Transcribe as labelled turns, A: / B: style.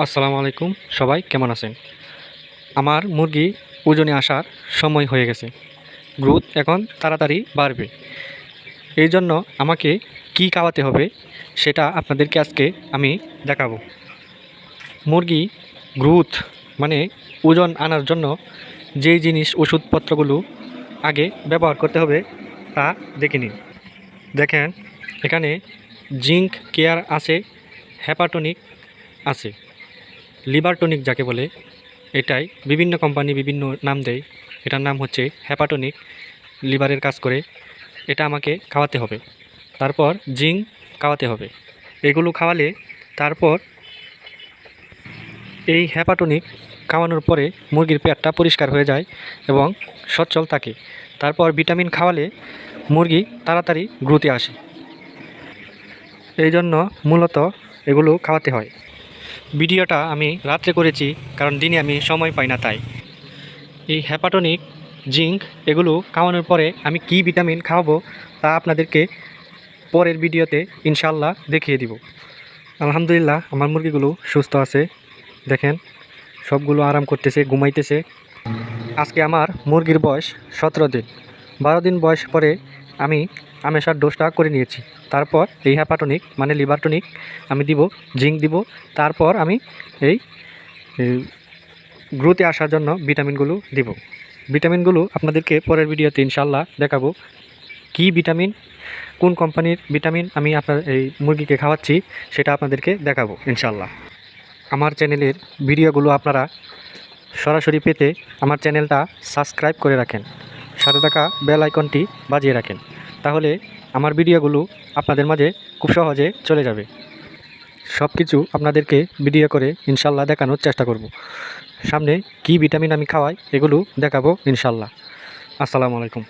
A: আসসালামু আলাইকুম, সবাই কেমন আছেন? আমার মুরগি ওজনে আসার সময় হয়ে গেছে। গ্রোথ এখন তাড়াতাড়ি বাড়বে। এই জন্য আমাকে কি খাওয়াতে হবে সেটা আপনাদেরকে আজকে আমি দেখাবো। মুরগি গ্রোথ মানে ওজন আনার জন্য যেই জিনিস ওষুধপত্রগুলো আগে ব্যবহার করতে হবে তা দেখে নিন। দেখেন, এখানে জিঙ্ক কেয়ার আছে হ্যাপাটনিক আছে। লিভার টনিক যাকে বলে, এটাই বিভিন্ন কোম্পানি বিভিন্ন নাম দেয়। এটার নাম হচ্ছে হ্যাপাটনিক লিভারের কাজ করে। এটা আমাকে খাওয়াতে হবে। তারপর জিঙ্ক খাওয়াতে হবে। এগুলো খাওয়ালে তারপর এই হ্যাপাটনিক খাওয়ানোর পরে মুরগির পেটটা পরিষ্কার হয়ে যায় এবং সচ্ছল থাকে। তারপর ভিটামিন খাওয়ালে মুরগি তাড়াতাড়ি গ্রোথে আসে। এই জন্য মূলত এগুলো খাওয়াতে হয়। ভিডিওটা আমি রাত্রে করেছি, কারণ দিনে আমি সময় পাই না তাই। এই হ্যাপাটনিক জিঙ্ক এগুলো খাওয়ানোর পরে আমি কি ভিটামিন খাওয়াবো তা আপনাদেরকে পরের ভিডিওতে ইনশাল্লাহ দেখিয়ে দিব। আলহামদুলিল্লাহ, আমার মুরগিগুলো সুস্থ আছে। দেখেন, সবগুলো আরাম করতেছে, ঘুমাইতেছে। আজকে আমার মুরগির বয়স সতেরো দিন। বারো দিন বয়স পরে আমি আমেশার ডোজটা করে নিয়েছি। তারপর এই হ্যাপাটনিক মানে লিভার টনিক আমি দিব জিঙ্ক দিব। তারপর আমি এই গ্রোথে আসার জন্য ভিটামিনগুলো দিব। ভিটামিনগুলো আপনাদেরকে পরের ভিডিওতে ইনশাল্লাহ দেখাবো। কি ভিটামিন কোন কোম্পানির ভিটামিন আমি আপনার এই মুরগিকে খাওয়াচ্ছি, সেটা আপনাদেরকে দেখাবো ইনশাল্লাহ আমার চ্যানেলের ভিডিওগুলো আপনারা সরাসরি পেতে আমার চ্যানেলটা সাবস্ক্রাইব করে রাখেন। সাথে থাকা বেল আইকনটি বাজিয়ে রাখেন। তাহলে আমার ভিডিওগুলো আপনাদের মাঝে খুব সহজে চলে যাবে। সব কিছু আপনাদেরকে ভিডিও করে ইনশাল্লাহ দেখানোর চেষ্টা করব। সামনে কি ভিটামিন আমি খাওয়াই, এগুলো দেখাবো ইনশাল্লাহ। আসসালামু আলাইকুম।